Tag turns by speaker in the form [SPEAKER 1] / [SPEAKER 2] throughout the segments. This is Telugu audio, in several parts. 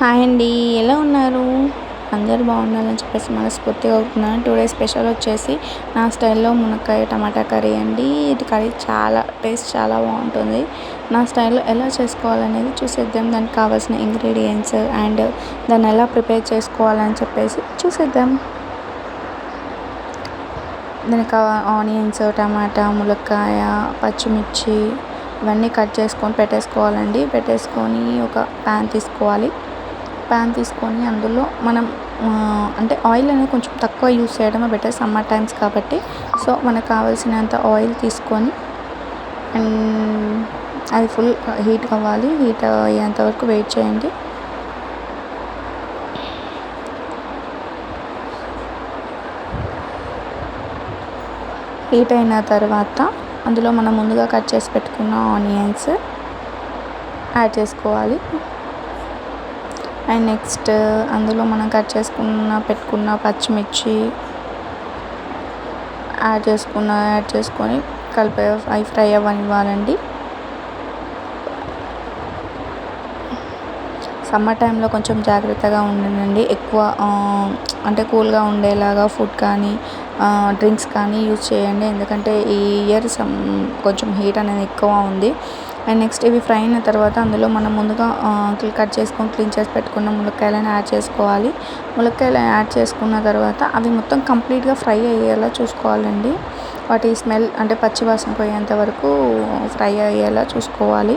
[SPEAKER 1] హాయ్ అండి. ఎలా ఉన్నారు? అందరూ బాగుండాలని చెప్పేసి మనస్ఫూర్తిగా అవుతున్నాను టూ డేస్ స్పెషల్ వచ్చేసి నా స్టైల్లో మునక్కాయ టమాటా కర్రీ అండి. ఇది కర్రీ చాలా టేస్ట్ చాలా బాగుంటుంది. నా స్టైల్లో ఎలా చేసుకోవాలనేది చూసేద్దాం. దానికి కావాల్సిన ఇంగ్రీడియంట్స్ అండ్ దాన్ని ఎలా ప్రిపేర్ చేసుకోవాలని చెప్పేసి చూసేద్దాం. దానికి ఆనియన్స్ టమాటా ములక్కాయ పచ్చిమిర్చి ఇవన్నీ కట్ చేసుకొని పెట్టేసుకోవాలండి. పెట్టేసుకొని ఒక ప్యాన్ తీసుకోవాలి. ప్యాన్ తీసుకొని అందులో మనం అంటే ఆయిల్ అనేది కొంచెం తక్కువ యూస్ చేయడమే బెటర్ సమ్మర్ టైమ్స్ కాబట్టి. సో మనకు కావాల్సినంత ఆయిల్ తీసుకొని అండ్ అది ఫుల్ హీట్ అవ్వాలి. హీట్ అయ్యేంత వరకు వెయిట్ చేయండి. హీట్ అయిన తర్వాత అందులో మనం ముందుగా కట్ చేసి పెట్టుకున్న ఆనియన్స్ యాడ్ చేసుకోవాలి. అండ్ నెక్స్ట్ అందులో మనం కట్ చేసుకున్న పెట్టుకున్న పచ్చిమిర్చి యాడ్ చేసుకున్న యాడ్ చేసుకొని కలిపి అవి ఫ్రై అవ్వనివ్వాలండి. సమ్మర్ టైంలో కొంచెం జాగ్రత్తగా ఉండండి. ఎక్కువ అంటే కూల్గా ఉండేలాగా ఫుడ్ కానీ డ్రింక్స్ కానీ యూజ్ చేయండి. ఎందుకంటే ఈ ఇయర్ సమ్ కొంచెం హీట్ అనేది ఎక్కువ ఉంది. అండ్ నెక్స్ట్ ఇవి ఫ్రై అయిన తర్వాత అందులో మనం ముందుగా కట్ చేసుకొని క్లీన్ చేసి పెట్టుకున్న ములక్కాయలను యాడ్ చేసుకోవాలి. ములక్కాయలు యాడ్ చేసుకున్న తర్వాత అవి మొత్తం కంప్లీట్గా ఫ్రై అయ్యేలా చూసుకోవాలండి. వాటి స్మెల్ అంటే పచ్చి వాసన పోయేంత వరకు ఫ్రై అయ్యేలా చూసుకోవాలి.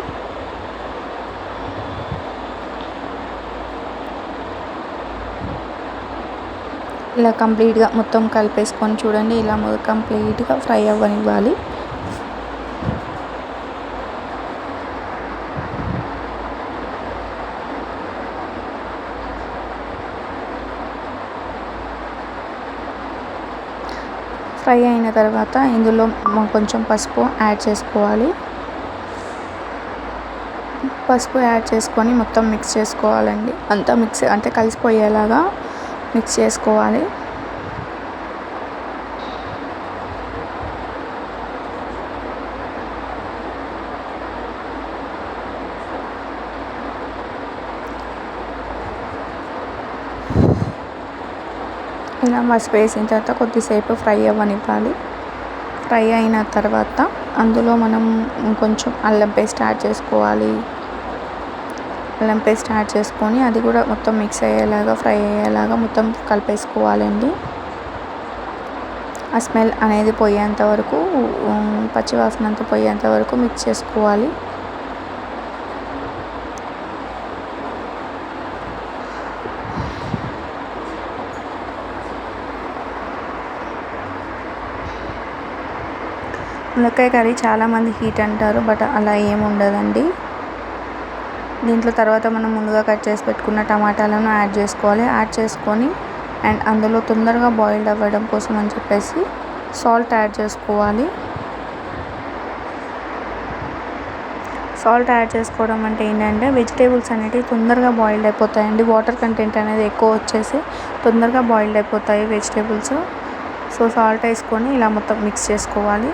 [SPEAKER 1] ఇలా కంప్లీట్గా మొత్తం కలిపేసుకొని చూడండి ఇలా కంప్లీట్గా ఫ్రై అవ్వనివ్వాలి. ఫ్రై అయిన తర్వాత ఇందులో కొంచెం పసుపు యాడ్ చేసుకోవాలి. పసుపు యాడ్ చేసుకొని మొత్తం మిక్స్ చేసుకోవాలండి. అంతా మిక్స్ అంటే కలిసిపోయేలాగా మిక్స్ చేసుకోవాలి. ఇలా పసుపు వేసిన తర్వాత కొద్దిసేపు ఫ్రై అవ్వనివ్వాలి. ఫ్రై అయిన తర్వాత అందులో మనం కొంచెం అల్లం పేస్ట్ యాడ్ చేసుకోవాలి. అల్లం పేస్ట్ యాడ్ చేసుకొని అది కూడా మొత్తం మిక్స్ అయ్యేలాగా ఫ్రై అయ్యేలాగా మొత్తం కలిపేసుకోవాలండి. ఆ స్మెల్ అనేది పోయేంత వరకు పచ్చివాసన అంతా పోయేంత వరకు మిక్స్ చేసుకోవాలి. ములక్కాయ కర్రీ చాలామంది హీట్ అంటారు బట్ అలా ఏమి ఉండదండి. దీంట్లో తర్వాత మనం ముందుగా కట్ చేసి పెట్టుకున్న టమాటాలను యాడ్ చేసుకోవాలి. యాడ్ చేసుకొని అండ్ అందులో తొందరగా బాయిల్డ్ అవ్వడం కోసం అని చెప్పేసి సాల్ట్ యాడ్ చేసుకోవాలి. సాల్ట్ యాడ్ చేసుకోవడం అంటే ఏంటంటే వెజిటేబుల్స్ అనేటివి తొందరగా బాయిల్డ్ అయిపోతాయండి. వాటర్ కంటెంట్ అనేది ఎక్కువ వచ్చేసి తొందరగా బాయిల్డ్ అయిపోతాయి వెజిటేబుల్స్. సో సాల్ట్ వేసుకొని ఇలా మొత్తం మిక్స్ చేసుకోవాలి.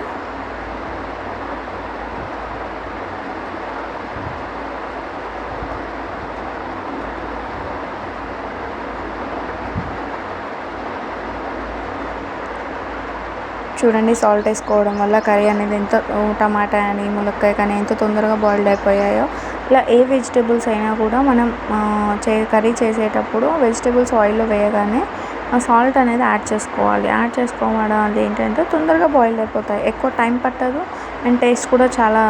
[SPEAKER 1] చూడండి సాల్ట్ వేసుకోవడం వల్ల కర్రీ అనేది ఎంత టమాటా అని ములక్కాయ కానీ ఎంత తొందరగా బాయిల్డ్ అయిపోయాయో. ఇలా ఏ వెజిటేబుల్స్ అయినా కూడా మనం చే కర్రీ చేసేటప్పుడు వెజిటేబుల్స్ ఆయిల్లో వేయగానే సాల్ట్ అనేది యాడ్ చేసుకోవాలి. యాడ్ చేసుకోవడం అది ఏంటంటే తొందరగా బాయిల్డ్ అయిపోతాయి. ఎక్కువ టైం పట్టదు. అండ్ టేస్ట్ కూడా చాలా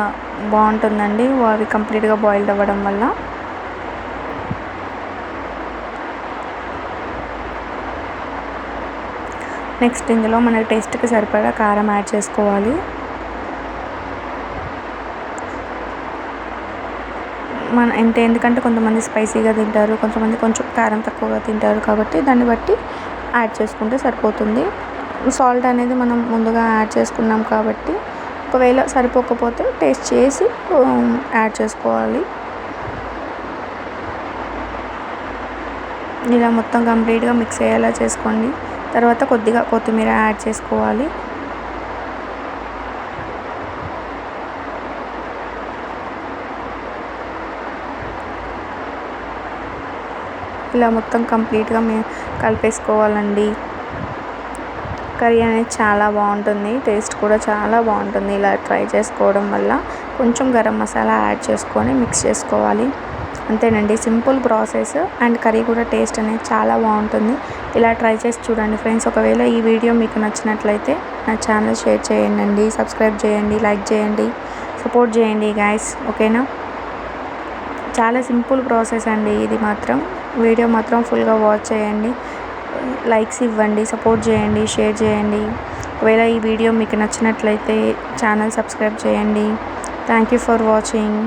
[SPEAKER 1] బాగుంటుందండి. అవి కంప్లీట్గా బాయిల్డ్ అవ్వడం వల్ల. నెక్స్ట్ ఇందులో మన టేస్ట్కి సరిపడా కారం యాడ్ చేసుకోవాలి. మన అంటే ఎందుకంటే కొంతమంది స్పైసీగా తింటారు కొంతమంది కొంచెం కారం తక్కువగా తింటారు కాబట్టి దాన్ని బట్టి యాడ్ చేసుకుంటే సరిపోతుంది. సాల్ట్ అనేది మనం ముందుగా యాడ్ చేసుకున్నాం కాబట్టి ఒకవేళ సరిపోకపోతే టేస్ట్ చేసి um, యాడ్ చేసుకోవాలి. ఇలా మొత్తం కంప్లీట్గా మిక్స్ అయ్యేలా చేసుకోండి. తర్వాత కొద్దిగా కొత్తిమీర యాడ్ చేసుకోవాలి. ఇలా మొత్తం కంప్లీట్గా మేము కలిపేసుకోవాలండి. కర్రీ అనేది చాలా బాగుంటుంది. టేస్ట్ కూడా చాలా బాగుంటుంది. ఇలా ట్రై చేసుకోవడం వల్ల కొంచెం గరం మసాలా యాడ్ చేసుకొని మిక్స్ చేసుకోవాలి. అంతేనండి. సింపుల్ ప్రాసెస్ అండ్ కర్రీ కూడా టేస్ట్ అనేది చాలా బాగుంటుంది. ఇలా ట్రై చేసి చూడండి ఫ్రెండ్స్. ఒకవేళ ఈ వీడియో మీకు నచ్చినట్లయితే నా ఛానల్ షేర్ చేయండి సబ్స్క్రైబ్ చేయండి లైక్ చేయండి సపోర్ట్ చేయండి గాయస్ ఓకేనా? చాలా సింపుల్ ప్రాసెస్ అండి ఇది మాత్రం. వీడియో మాత్రం ఫుల్గా వాచ్ చేయండి. లైక్స్ ఇవ్వండి సపోర్ట్ చేయండి షేర్ చేయండి. ఒకవేళ ఈ వీడియో మీకు నచ్చినట్లయితే ఛానల్ సబ్స్క్రైబ్ చేయండి. Thank you for watching